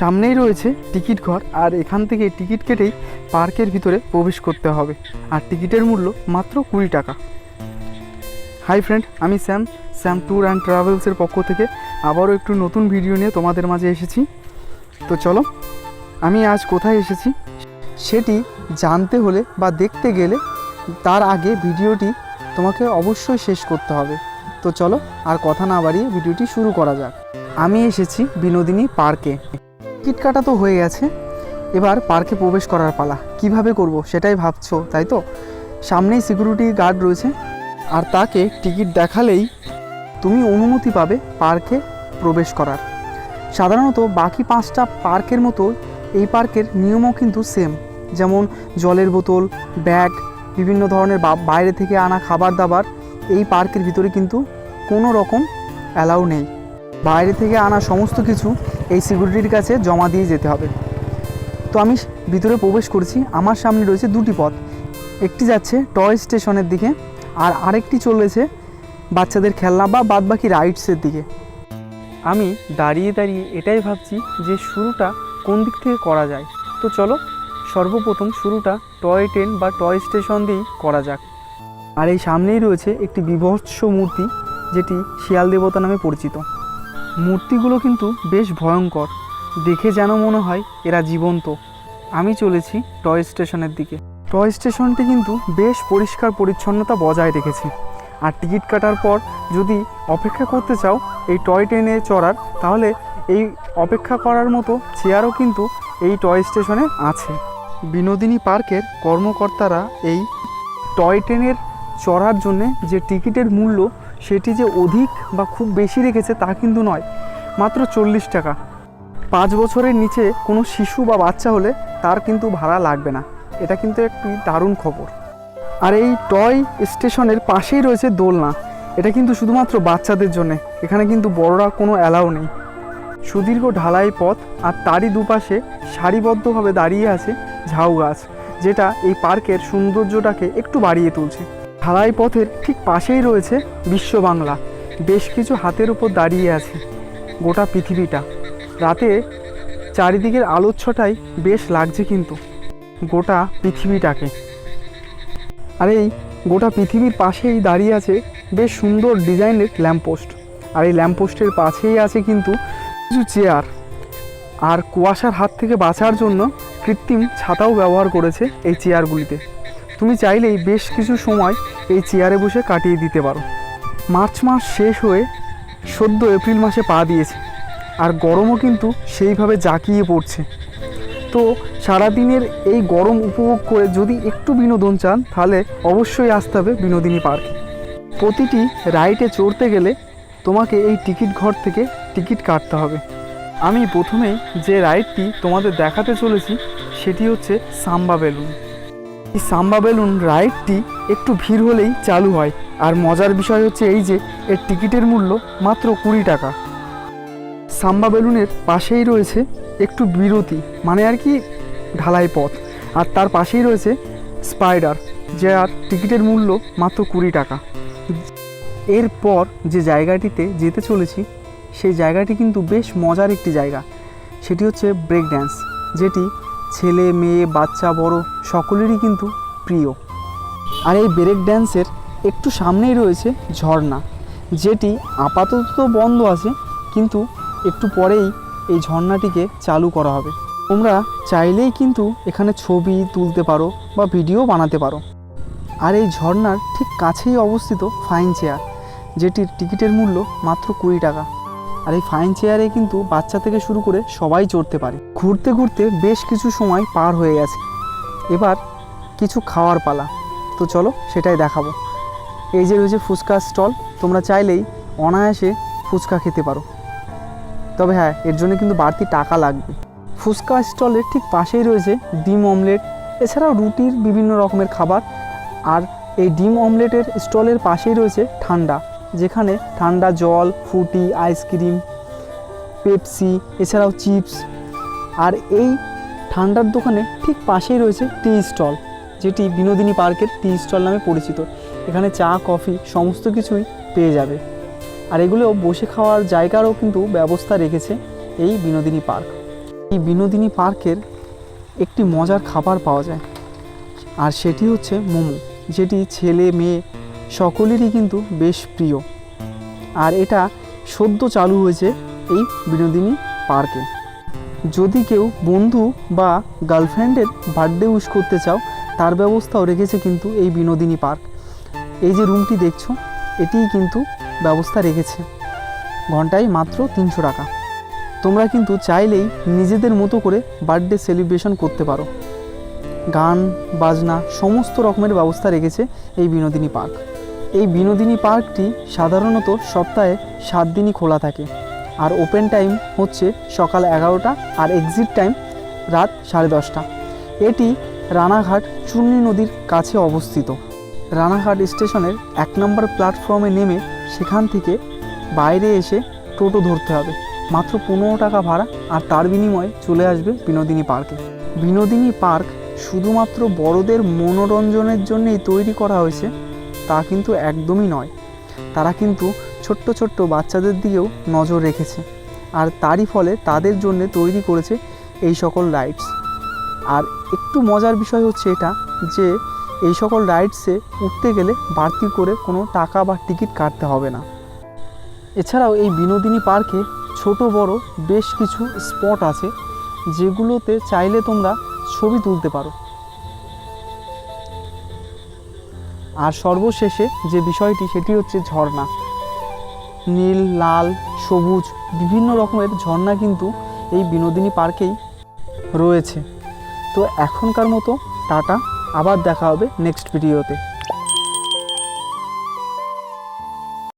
সামনেই রয়েছে টিকিট ঘর আর এখান থেকে টিকিট কেটেই পার্কের ভিতরে প্রবেশ করতে হবে। আর টিকিটের মূল্য মাত্র কুড়ি টাকা। হাই ফ্রেন্ড, আমি স্যাম স্যাম ট্যুর অ্যান্ড ট্রাভেলসের পক্ষ থেকে আবারও একটু নতুন ভিডিও নিয়ে তোমাদের মাঝে এসেছি। তো চলো, আমি আজ কোথায় এসেছি সেটি জানতে হলে বা দেখতে গেলে তার আগে ভিডিওটি তোমাকে অবশ্যই শেষ করতে হবে। তো চলো, আর কথা না বাড়িয়ে ভিডিওটি শুরু করা যাক। আমি এসেছি বিনোদিনী পার্কে। টিকিট কাটা তো হয়ে গেছে। এবার পার্কে প্রবেশ করার পালা। কীভাবে করব সেটাই ভাবছ, তাই তো? সামনেই সিকিউরিটি গার্ড রয়েছে। আর তাকে টিকিট দেখালেই তুমি অনুমতি পাবে পার্কে প্রবেশ করার। সাধারণত বাকি পাঁচটা পার্কের মতো এই পার্কের নিয়মও কিন্তু সেম যেমন জলের বোতল, ব্যাগ, বিভিন্ন ধরনের বাইরে থেকে আনা খাবার দাবার এই পার্কের ভিতরে কিন্তু কোনো রকম অ্যালাউ নেই। বাইরে থেকে আনা সমস্ত কিছু এই সিকিউরিটির কাছে জমা দিয়ে যেতে হবে। তো আমি ভিতরে প্রবেশ করছি, আমার সামনে রয়েছে দুটি পথ। একটি যাচ্ছে টয় স্টেশনের দিকে আর আরেকটি চলেছে বাচ্চাদের খেলনা বা বাদবাকি রাইডসের দিকে। আমি দাঁড়িয়ে দাঁড়িয়ে এটাই ভাবছি যে শুরুটা কোন দিক থেকে করা যায়। তো চলো, সর্বপ্রথম শুরুটা টয় ট্রেন বা টয় স্টেশন দিয়েই করা যাক। আর এই সামনেই রয়েছে একটি বিভৎস মূর্তি, যেটি শিয়াল দেবতা নামে পরিচিত। মূর্তিগুলো কিন্তু বেশ ভয়ঙ্কর। দেখে যেন মনে হয় এরা জীবন্ত। আমি চলেছি টয় স্টেশনের দিকে। টয় স্টেশনটি কিন্তু বেশ পরিষ্কার পরিচ্ছন্নতা বজায় রেখেছে। আর টিকিট কাটার পর যদি অপেক্ষা করতে চাও এই টয় ট্রেনে চড়ার, তাহলে এই অপেক্ষা করার মতো চেয়ারও কিন্তু এই টয় স্টেশনে আছে। বিনোদিনী পার্কের কর্মকর্তারা এই টয় ট্রেনের চড়ার জন্যে যে টিকিটের মূল্য সেটি যে অধিক বা খুব বেশি রেখেছে তা কিন্তু নয়, মাত্র চল্লিশ টাকা। পাঁচ বছরের নিচে কোনো শিশু বা বাচ্চা হলে তার কিন্তু ভাড়া লাগবে না। এটা কিন্তু একটি দারুণ খবর। আর এই টয় স্টেশনের পাশেই রয়েছে দোলনা। এটা কিন্তু শুধুমাত্র বাচ্চাদের জন্যে। এখানে কিন্তু বড়রা কোনো অ্যালাউ নেই। সুদীর্ঘ ঢালাই পথ আর তারই দুপাশে সারিবদ্ধভাবে দাঁড়িয়ে আছে ঝাউ গাছ, যেটা এই পার্কের সৌন্দর্যটাকে একটু বাড়িয়ে তুলছে। ঢালাই পথের ঠিক পাশেই রয়েছে বিশ্ব বাংলা। বেশ কিছু হাতের উপর দাঁড়িয়ে আছে গোটা পৃথিবীটা। রাতে চারিদিকের আলোচ্ছটাই বেশ লাগছে কিন্তু গোটা পৃথিবীটাকে। আর এই গোটা পৃথিবীর পাশেই দাঁড়িয়ে আছে বেশ সুন্দর ডিজাইনের ল্যাম্পপোস্ট। আর এই ল্যাম্পপোস্টের পাশেই আছে কিন্তু কিছু চেয়ার। আর কুয়াশার হাত থেকে বাঁচার জন্য কৃত্রিম ছাতাও ব্যবহার করেছে এই চেয়ারগুলিতে। তুমি চাইলেই বেশ কিছু সময় এই চেয়ারে বসে কাটিয়ে দিতে পারো। মার্চ মাস শেষ হয়ে সদ্য এপ্রিল মাসে পা দিয়েছে, আর গরমও কিন্তু সেইভাবে জাঁকিয়ে পড়ছে। তো সারাদিনের এই গরম উপভোগ করে যদি একটু বিনোদন চান, তাহলে অবশ্যই আসতে হবে বিনোদিনী পার্কে। প্রতিটি রাইডে চড়তে গেলে তোমাকে এই টিকিট ঘর থেকে টিকিট কাটতে হবে। আমি প্রথমে যে রাইডটি তোমাদের দেখাতে চলেছি, সেটি হচ্ছে সাম্বা বেলুন। এই সাম্বা বেলুন রাইডটি একটু ভিড় হলেই চালু হয়। আর মজার বিষয় হচ্ছে এই যে, এর টিকিটের মূল্য মাত্র কুড়ি টাকা। সাম্বা বেলুনের পাশেই রয়েছে একটু বিরতি মানে আর কি ঢালাই পথ। আর তার পাশেই রয়েছে স্পাইডার যার টিকিটের মূল্য মাত্র কুড়ি টাকা। এরপর যে জায়গাটিতে যেতে চলেছি, সেই জায়গাটি কিন্তু বেশ মজার একটি জায়গা। সেটি হচ্ছে ব্রেক ড্যান্স, যেটি ছেলে, মেয়ে, বাচ্চা, বড়, সকলেরই কিন্তু প্রিয়। আর এই ব্রেক ড্যান্সের একটু সামনেই রয়েছে ঝর্ণা, যেটি আপাতত তো বন্ধ আছে, কিন্তু একটু পরেই এই ঝর্ণাটিকে চালু করা হবে। তোমরা চাইলেই কিন্তু এখানে ছবি তুলতে পারো বা ভিডিও বানাতে পারো। আর এই ঝর্ণার ঠিক কাছেই অবস্থিত ফাইন চেয়ার, যেটির টিকিটের মূল্য মাত্র কুড়ি টাকা। আর এই ফাইন চেয়ারে কিন্তু বাচ্চা থেকে শুরু করে সবাই চড়তে পারে। ঘুরতে ঘুরতে বেশ কিছু সময় পার হয়ে গেছে। এবার কিছু খাওয়ার পালা। তো চলো সেটাই দেখাবো। এই যে রয়েছে ফুচকা স্টল, তোমরা চাইলেই অনায়াসে ফুচকা খেতে পারো। তবে হ্যাঁ এর জন্য কিন্তু বাড়তি টাকা লাগবে। ফুচকা স্টলের ঠিক পাশেই রয়েছে ডিম অমলেট। এছাড়াও রুটির বিভিন্ন রকমের খাবার। আর এই ডিম অমলেটের স্টলের পাশেই রয়েছে ঠান্ডা, যেখানে ঠান্ডা জল, ফ্রুটি, আইসক্রিম, পেপসি, এছাড়াও চিপস আর এই ঠান্ডার দোকানে ঠিক পাশেই রয়েছে টি স্টল, যেটি বিনোদিনী পার্কের টি স্টল নামে পরিচিত। এখানে চা, কফি সমস্ত কিছুই পেয়ে যাবে। আর এগুলো বসে খাওয়ার জায়গারও কিন্তু ব্যবস্থা রেখেছে এই বিনোদিনী পার্ক। এই বিনোদিনী পার্কের একটি মজার খাবার পাওয়া যায়, আর সেটি হচ্ছে মোমো, যেটি ছেলে, মেয়ে সকলেরই কিন্তু বেশ প্রিয়। আর এটা সদ্য চালু হয়েছে এই বিনোদিনী পার্কে। যদি কেউ বন্ধু বা গার্লফ্রেন্ডের বার্থডে উইশ করতে চাও, তার ব্যবস্থাও রেখেছে কিন্তু এই বিনোদিনী পার্ক। এই যে রুমটি দেখছ, এটিই কিন্তু ব্যবস্থা রেখেছে। ঘন্টায় মাত্র তিনশো টাকা। তোমরা কিন্তু চাইলেই নিজেদের মতো করে বার্থডে সেলিব্রেশন করতে পারো। গান, বাজনা, সমস্ত রকমের ব্যবস্থা রেখেছে এই বিনোদিনী পার্ক। এই বিনোদিনী পার্কটি সাধারণত সপ্তাহে সাত দিনই খোলা থাকে। আর ওপেন টাইম হচ্ছে সকাল এগারোটা আর এক্সিট টাইম রাত সাড়ে দশটা। এটি রানাঘাট চূর্ণী নদীর কাছে অবস্থিত। রানাঘাট স্টেশনের এক নম্বর প্ল্যাটফর্মে নেমে সেখান থেকে বাইরে এসে টোটো ধরতে হবে। মাত্র পনেরো টাকা ভাড়া আর তার বিনিময়ে চলে আসবে বিনোদিনী পার্কে বিনোদিনী পার্ক শুধুমাত্র বড়দের মনোরঞ্জনের জন্যই তৈরি করা হয়েছে তা কিন্তু একদমই নয়। তারা কিন্তু ছোট্ট ছোট্ট বাচ্চাদের দিকেও নজর রেখেছে আর তারই ফলে তাদের জন্য তৈরি করেছে এই সকল রাইডস আর একটু মজার বিষয় হচ্ছে এটা যে এই সকল রাইডসে উঠতে গেলে বাড়তি করে কোনো টাকা বা টিকিট কাটতে হবে না। এছাড়াও এই বিনোদিনী পার্কে ছোট বড় বেশ কিছু স্পট আছে যেগুলোতে চাইলে তোমরা ছবি তুলতে পারো। আর সর্বশেষে যে বিষয়টি সেটি হচ্ছে ঝর্ণা। নীল, লাল, সবুজ, বিভিন্ন রকমের ঝর্ণা কিন্তু এই বিনোদিনী পার্কেই রয়েছে। তো এখনকার মতো টাটা, আবার দেখা হবে নেক্সট ভিডিওতে